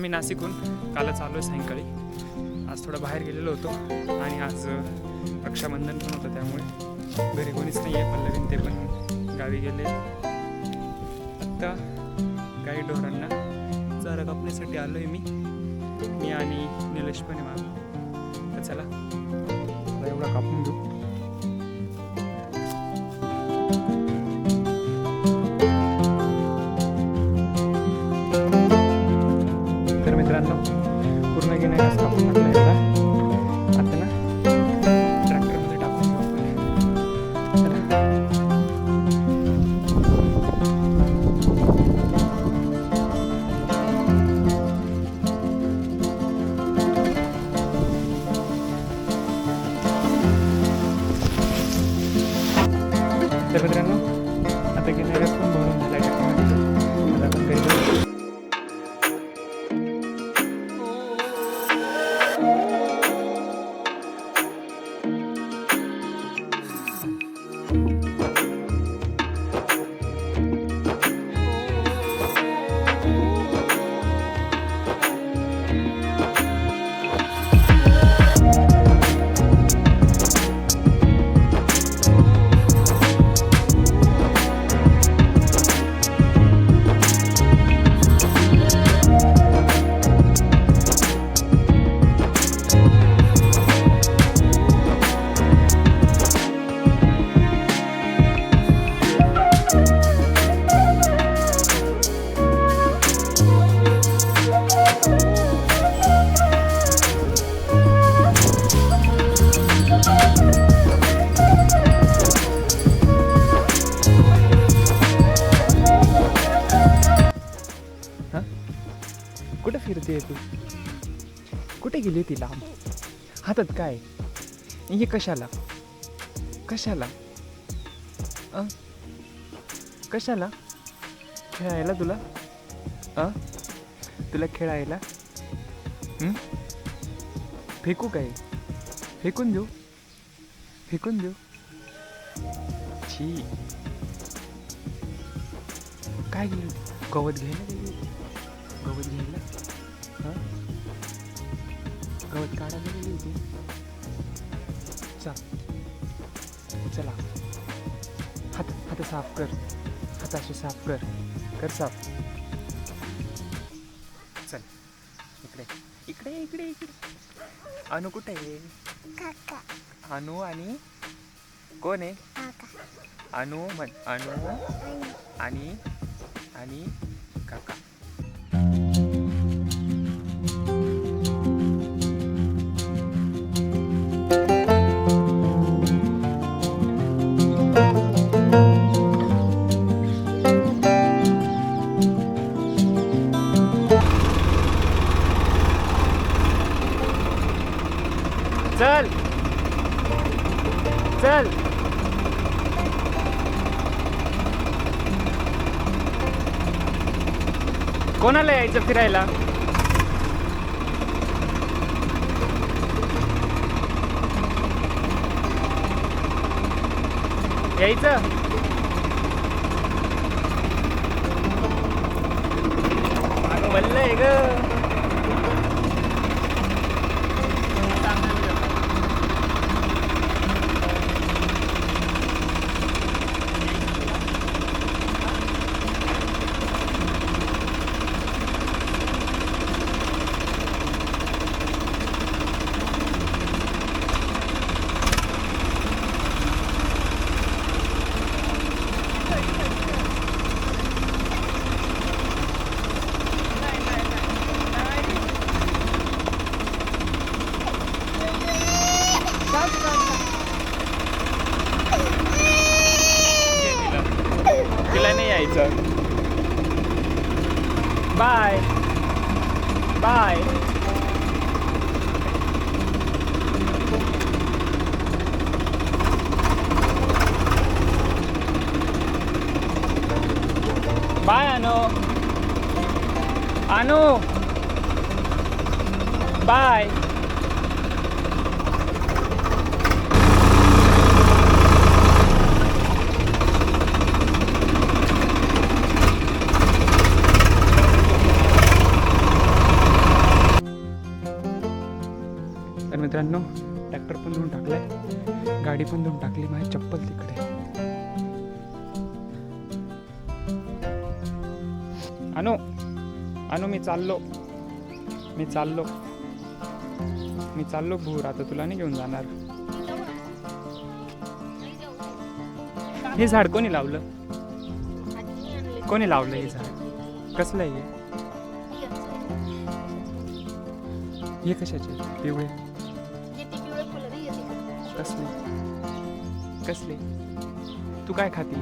आम्ही नाशिकहून कालच आलो आहे सायंकाळी. आज थोडं बाहेर गेलेलो होतो आणि आज रक्षाबंधन पण होतं त्यामुळे. घरी कोणीच नाही आहे पल्लवीन ते पण गावी गेले. आत्ता गाई ढोरांना चारा कापण्यासाठी आलो आहे मी. मी आणि निलेश पण आहे माझा तर चला एवढा कापून घेऊ. कुठे ती लांब? हातात काय? हे कशाला? कशाला? अ? कशाला? खेळायला तुला? अ? तुला खेळायला? फेकू काय? फेकून देऊ? फेकून देऊ? छी. काय गेली गवत घ्यायला गवत घ्यायला? गवत काढायला गेली होती चल चला हात हात साफ कर हात असे साफ कर. कर साफ चल इकडे इकडे इकडे. इकडे अनु? कुठे आहे? काका. अनु आणि कोण आहे अनु म्हण अनु आणि आणि काका. फिरायला. यायचं? अगं आहे ग तिला नाही यायचं बाय बाय बाय अनु अनु बाय मित्रांनो ट्रॅक्टर पण धुवून टाकलाय. गाडी पण धुवून टाकली माझी चप्पल तिकडे. अनु अनु मी चाललो. मी चाललो. मी चाललो भूर आता तुला नाही घेऊन जाणार. हे झाड कोणी लावलं? कोणी लावलं हे झाड? कसलं आहे हे? हे कशाचे? पिवळे? कसले? कसले? तू काय खाती?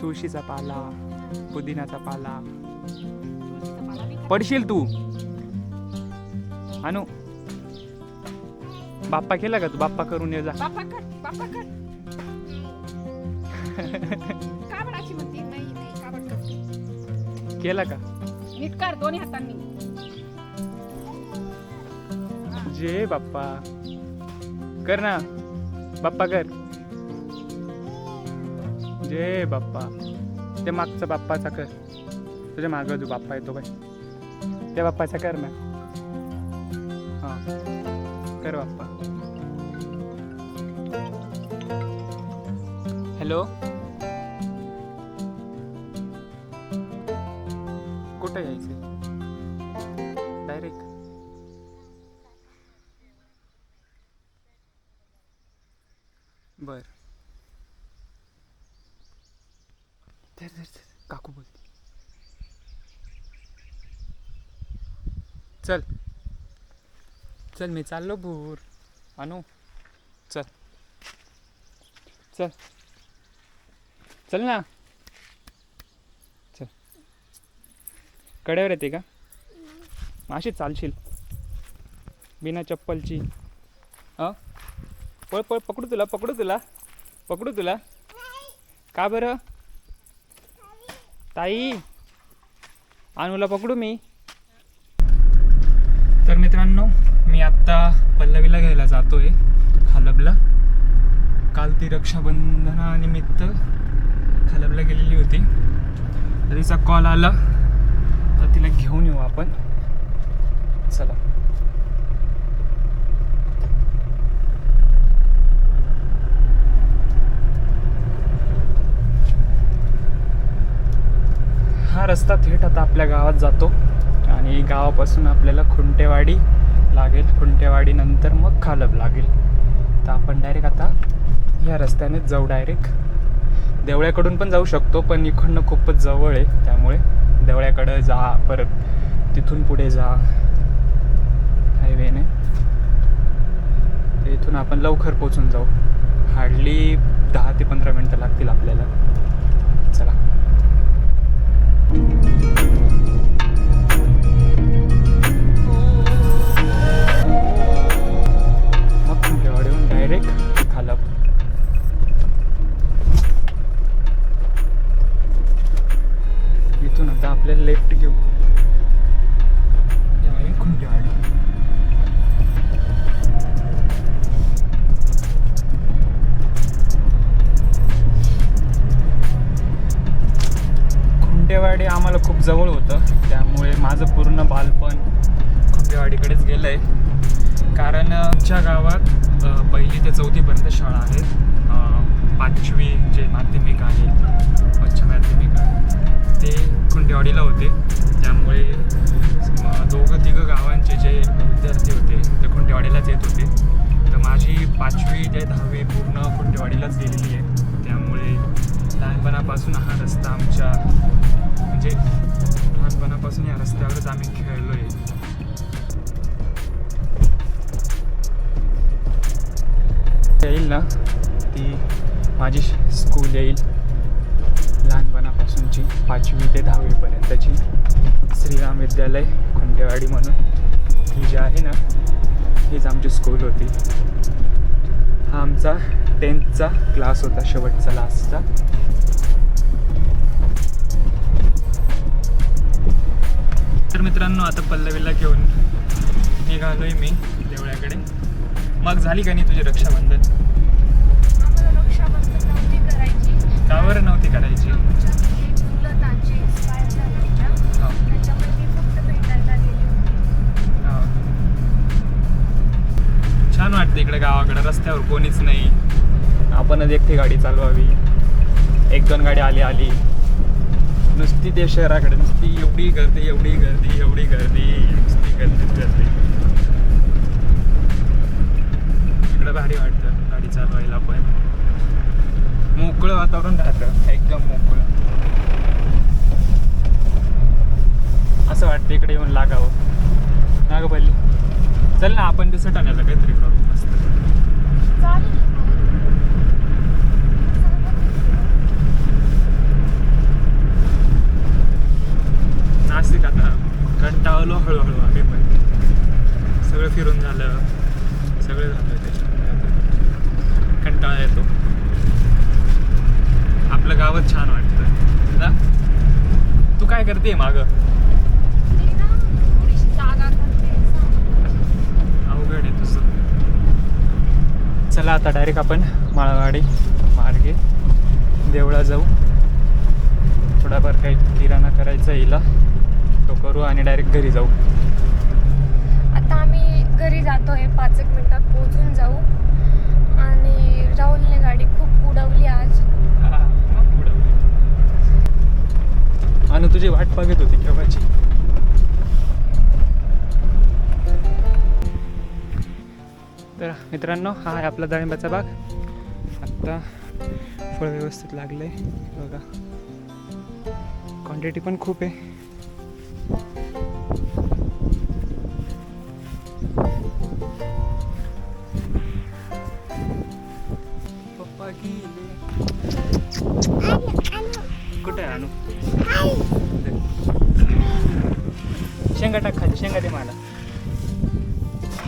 तुळशीचा पाला पुदिनाचा पाला. पडशील तू. अनु बाप्पा केला का तू? बाप्पा करून ये जा. बाप्पा कर बाप्पा कर. काबडाची म्हणते नाही नाही काबड कर केला का? नीट कर दोन्ही हातांनी. जे बाप्पा. कर ना. बाप्पा कर. जे बाप्पा. ते मागचा बाप्पाचा कर. तुझ्या मागं जो बाप्पा येतो बाय त्या बाप्पाचा कर ना. हा. कर बाप्पा. हॅलो? कुठं यायचं बर. धर, धर, धर. काकू बोलते चल. चल मी चाललो भूर. आणू चल. चल. चल ना. चल. कड्यावर येते का? अशी चालशील. बिना चप्पलची. पळ पळ पकडू तुला पकडू तुला. पकडू तुला. का बरं? ताई अनुला पकडू मी. तर मित्रांनो मी आत्ता पल्लवीला घ्यायला जातोय खालबला. काल ती रक्षाबंधनानिमित्त खालबला गेलेली होती. तर तिचा कॉल आला. तर तिला घेऊन येऊ आपण. चला हा रस्ता थेट आता आपल्या गावात जातो. आणि गावापासून आपल्याला खुंटेवाडी लागेल. खुंटेवाडीनंतर मग खालब लागेल. तर आपण डायरेक्ट आता या रस्त्याने जाऊ डायरेक्ट देवळ्याकडून पण जाऊ शकतो पण इकडनं खूपच जवळ आहे. त्यामुळे देवळ्याकडं जा परत तिथून पुढे जा. हायवेने तर इथून आपण लवकर पोचून जाऊ. हार्डली दहा ते पंधरा मिनटं लागतील आपल्याला. जवळ होतं. त्यामुळे माझं पूर्ण बालपण खुंटेवाडीकडेच गेलं आहे कारण आमच्या गावात पहिली ते चौथीपर्यंत शाळा आहेत पाचवी जे माध्यमिक आहे उच्च माध्यमिक आहे ते खुंटेवाडीला होते. त्यामुळे दोघं तिघं गावांचे जे विद्यार्थी होते ते खुंटेवाडीलाच येत होते. तर माझी पाचवी ते दहावी पूर्ण खुंटेवाडीलाच गेलेली आहे. त्यामुळे लहानपणापासून हा रस्ता आमच्या म्हणजे लहानपणापासून या रस्त्यावरच आम्ही खेळलो आहे येईल ना? ती माझी स्कूल येईल. लहानपणापासूनची पाचवी ते दहावीपर्यंतची श्रीराम विद्यालय खुंटेवाडी म्हणून. ही जी आहे ना हीच आमची स्कूल होती. हा आमचा टेन्थचा क्लास होता शेवटचा लास्टचा तर मित्रांनो आता पल्लवीला घेऊन निघालोय मी देवळ्याकडे मग झाली का नाही तुझी रक्षाबंधन? कावर नव्हती करायची. छान वाटतं इकडे गावाकडे. रस्त्यावर कोणीच नाही. आपणच एकटी गाडी चालवावी. एक दोन गाडी आली आली. नुसती ते शहराकडे नुसती एवढी गर्दी एवढी गर्दी एवढी गर्दी नुसती गर्दीच गर्दी. इकडं भारी वाटतं गाडी चालवायला पण. मोकळं वातावरण राहतं एकदम मोकळं. असं वाटतं इकडे येऊन लागावं. ना गं चल ना आपण ते सटाण्याला काहीतरी करू. मस्त चालेल नाशिक आता कंटाळलो हळूहळू आम्ही पण. सगळं फिरून झालं. सगळं झालं त्याच्यामुळे आता कंटाळा येतो. आपलं गावच छान वाटतं. ना? तू काय करते माग? अवघड आहे तुझं. चला आता डायरेक्ट आपण माळवाडी मार्गे देवळा जाऊ. थोडाफार काही किराणा करायचा हिला. तो करू आणि डायरेक्ट घरी जाऊ. आता आम्ही घरी जातोय पाच एक मिनिटात पोहोचून जाऊ. आणि राहुलने गाडी खूप उडवली आज. आणि तुझी वाट बघत होती केव्हाची? तर मित्रांनो हा आहे आपला डाळिंबाचा बाग. आत्ता फळ व्यवस्थित लागले बघा. क्वांटिटी पण खूप आहे. शेंगा टाक खाली शेंगा दे मला.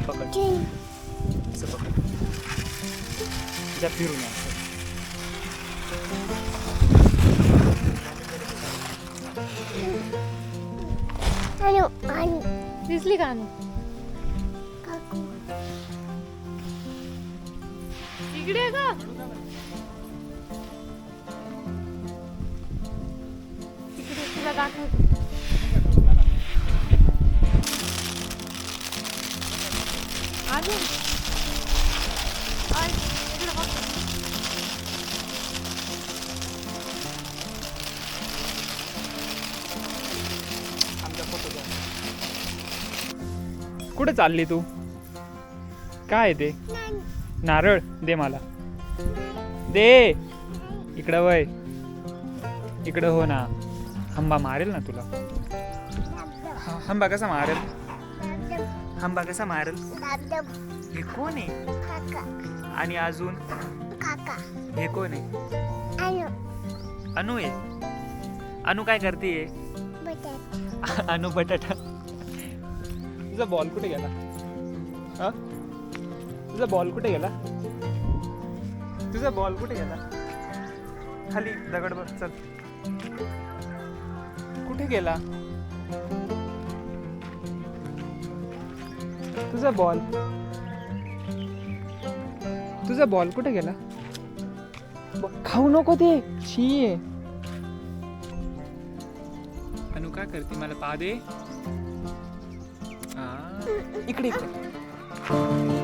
पकड. असं पकड. जा फिरून या. दिसली का इकडे का तुला दाखवते. चालली तू? काय आहे ते? नारळ दे मला. दे. इकडं वय. इकडं हो ना. हंबा मारेल ना तुला. हंबा कसा मारेल? हंबा कसा मारेल? हे कोण आहे? आणि अजून? हे कोण आहे? अनु अनु आहे. अनु काय करते अनु बटाटा. तुझा बॉल कुठे गेला? हा? तुझा बॉल कुठे गेला? तुझा बॉल कुठे गेला? खाली दगड बघ चल. कुठे गेला? तुझा बॉल. तुझा बॉल कुठे गेला? खाऊ नको ते. छी. अनु काय करते? मला पा दे. इकडे इकडे